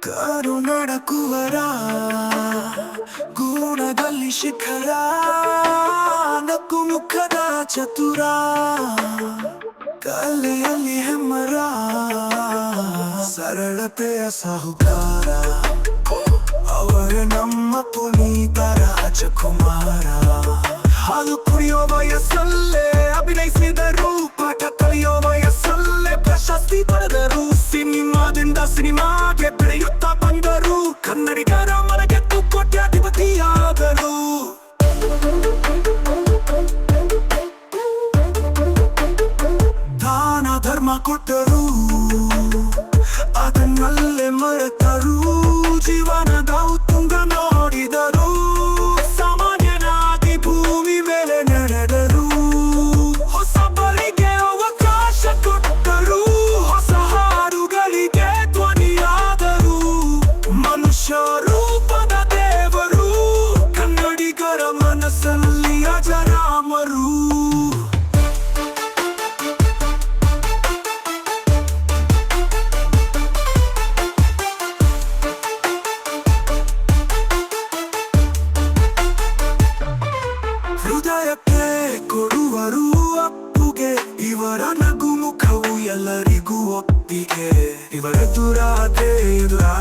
ಕರುನಡಕುವರ ಗುಣದಲ್ಲಿ ಶಿಖರ, ನಕ್ಕು ಮುಖದ ಚತುರ, ಕಲೆಯಲ್ಲಿ ಹೆಮ್ಮರ, ಸರಳತೆಯ ಸಾಹುಕಾರ. ಅವರ ನಮ್ಮ ಪುನೀತ ರಾಜಕುಮಾರ. ಹಾಲು ಕುಡಿಯೋ ವಯಸ್ಸಲ್ಲೇ ಸಿನಿಮಾಗೆ ಬೆಳೆಯುತ್ತಾ ಬಂದರು. ಕನ್ನಡಿಗರ ಮನಗೆತ್ತು ಕೋಟ್ಯಾಧಿಪತಿಯಾದರು. ದಾನ ಧರ್ಮ ಕೊಟ್ಟರು. ಅದನ್ನಲ್ಲೇ ಮರೆತರು. ಹೃದಯಕ್ಕೆ ಕೊಡುವರು ಅಪ್ಪುಗೆ ಇವರ ನಗು ಮುಖವು ಎಲ್ಲರಿಗೂ ಒಪ್ಪಿಗೆ ಇವರ ದುರಾದೆ ಎದುರಾಳಿ